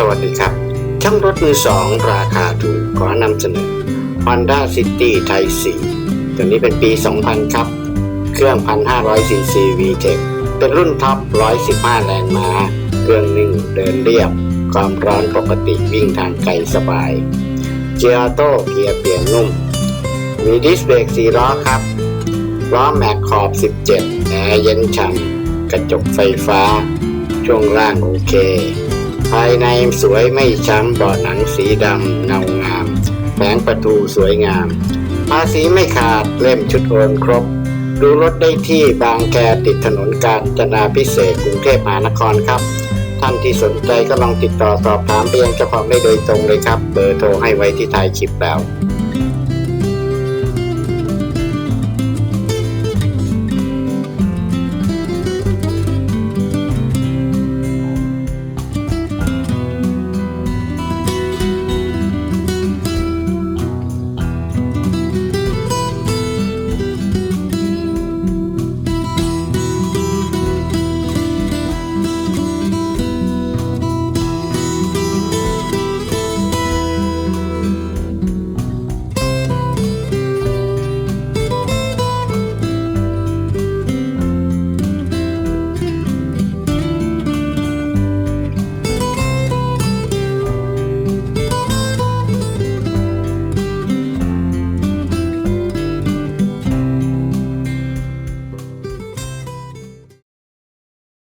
สวัสดีครับ ช่างรถมือสองราคาถูกขอนำเสนอ Honda City ไทย4ตัวนี้เป็นปี 2000 ครับ เครื่อง 1,500 cc VTEC เป็นรุ่นท็อป 115 แรงม้า เครื่องนิ่งเดินเรียบ ความร้อนปกติวิ่งทางไกลสบาย เกียร์ออโต้เกียร์เปลี่ยนนุ่ม มีดิสเบรก4ล้อครับล้อแม็กขอบ 17แอร์เย็นฉ่ำกระจกไฟฟ้า ช่วงล่างโอเค ภายในสวยไม่ช้ำเบาะหนังสีดำเงางามแผงประตูสวยงาม ภาษีไม่ขาดเล่มชุดโอนครบ ดูรถได้ที่บางแคติดถนนกาญจนาพิเศษกกรุงเทพมหานครครับ ท่านที่สนใจก็ลองติดต่อสอบถามไปยังเจ้าของได้โดยตรงเลยครับ เบอร์โทรให้ไว้ที่ท้ายคลิปแล้ว